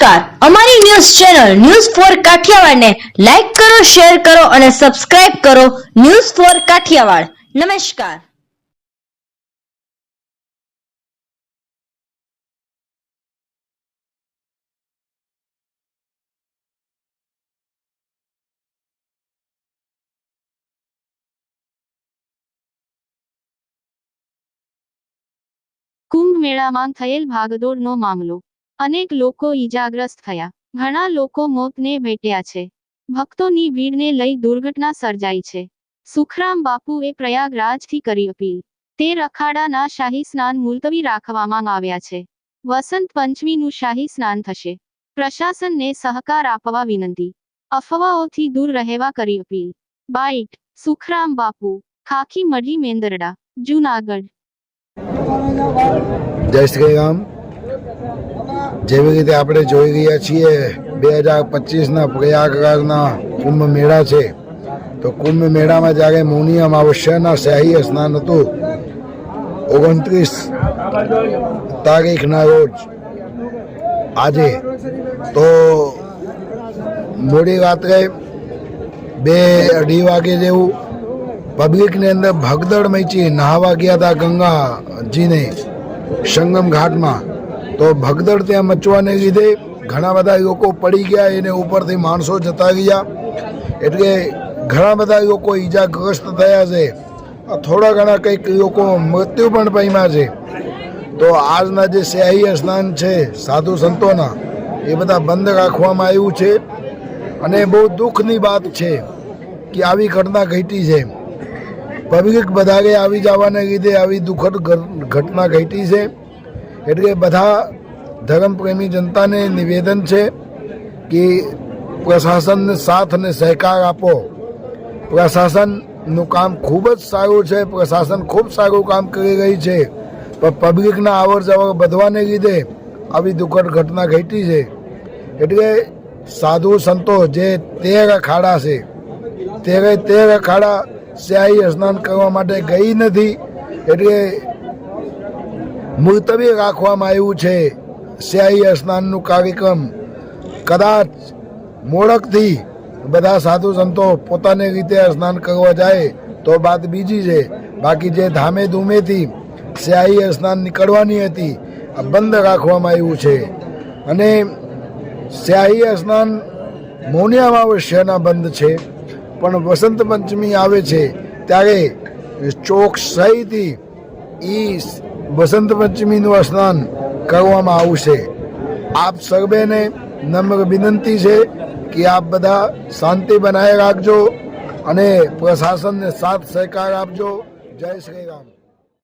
નમસ્કાર. અમારી news channel news four કાઠિયાવાડને લાઈક કરો, શેર કરો અને સબસ્ક્રાઇબ કરો ન્યૂઝ ફોર કાઠિયાવાડ. નમસ્કાર. કુંભ મેળામાં થયેલ ભાગદોડનો મામલો અનેક લોકો ઈજાગ્રસ્ત થયા. ઘણા લોકો મોતને ભેટ્યા છે. ભક્તોની ભીડને લઈ દુર્ઘટના સર્જાઈ છે. સુખરામ બાપુએ પ્રયાગરાજથી કરી અપીલ. તે રખાડાના શાહી સ્નાન મુલતવી રાખવામાં આવ્યા છે. વસંત પંચમીનું શાહી સ્નાન થશે. પ્રશાસનને સહકાર આપવા વિનંતી. અફવાઓથી દૂર રહેવા કરી અપીલ. બાઇટ સુખરામ બાપુ, ખાખી મઢી મેંદરડા, જુનાગઢ. જય શ્રી રામ. જેવી રીતે આપણે જોઈ રહ્યા છીએ, બે હજાર પચીસના પ્રયાગરાજના કુંભ મેળા છે. તો કુંભ મેળામાં જ્યારે મૌની અમાવસ્યાના શાહી સ્નાન હતું, ઓગણત્રીસ તારીખના રોજ, આજે, તો મોડી રાત્રે બે અઢી વાગે જેવું પબ્લિકની અંદર ભગદડ મચી નહાવા ગયા હતા ગંગાજીને સંગમ ઘાટમાં તો ભગદડ ત્યાં મચવાને લીધે ઘણા બધા લોકો પડી ગયા, એને ઉપરથી માણસો જતા ગયા. એટલે ઘણા બધા લોકો ઈજાગ્રસ્ત થયા છે. થોડા ઘણા કંઈક લોકો મૃત્યુ પણ પામ્યા છે. તો આજના જે શાહી સ્નાન છે, સાધુ સંતોના, એ બધા બંધ રાખવામાં આવ્યું છે. અને બહુ દુઃખની વાત છે કે આવી ઘટના ઘટી છે. પબ્લિક બધાએ આવી જવાને લીધે આવી દુઃખદ ઘટના ઘટી છે. એટલે બધા ધર્મપ્રેમી જનતાને નિવેદન છે કે પ્રશાસનને સાથ અને સહકાર આપો. પ્રશાસનનું કામ ખૂબ જ સારું છે, પ્રશાસન ખૂબ સારું કામ કરી રહી છે, પણ પબ્લિકના આવર જવર વધવાને લીધે આવી દુઃખદ ઘટના ઘટી છે. એટલે સાધુ સંતો જે તેર અખાડા છે, તેરે તેર અખાડા સ્યાહી સ્નાન કરવા માટે ગઈ નથી, એટલે મુલતવી રાખવામાં આવ્યું છે. સ્યાહી સ્નાનનું કાર્યક્રમ કદાચ મોડકથી બધા સાધુ સંતો પોતાની રીતે સ્નાન કરવા જાય તો વાત બીજી છે. બાકી જે ધામે ધૂમેથી સ્યાહી સ્નાન નીકળવાની હતી, આ બંધ રાખવામાં આવ્યું છે. અને સ્યાહી સ્નાન મોનિયામાં અમાવસ્યાના બંધ છે. પણ વસંત પંચમી આવે છે, ત્યારે ચોકસાઈથી ઈ વસંત પંચમીનું સ્નાન કરવામાં આવશે. આપ સર્વેને નમ્ર વિનંતી છે કે આપ બધા શાંતિ બનાવી રાખજો અને પ્રશાસનને સાથ સહકાર આપજો. જય શ્રી રામ.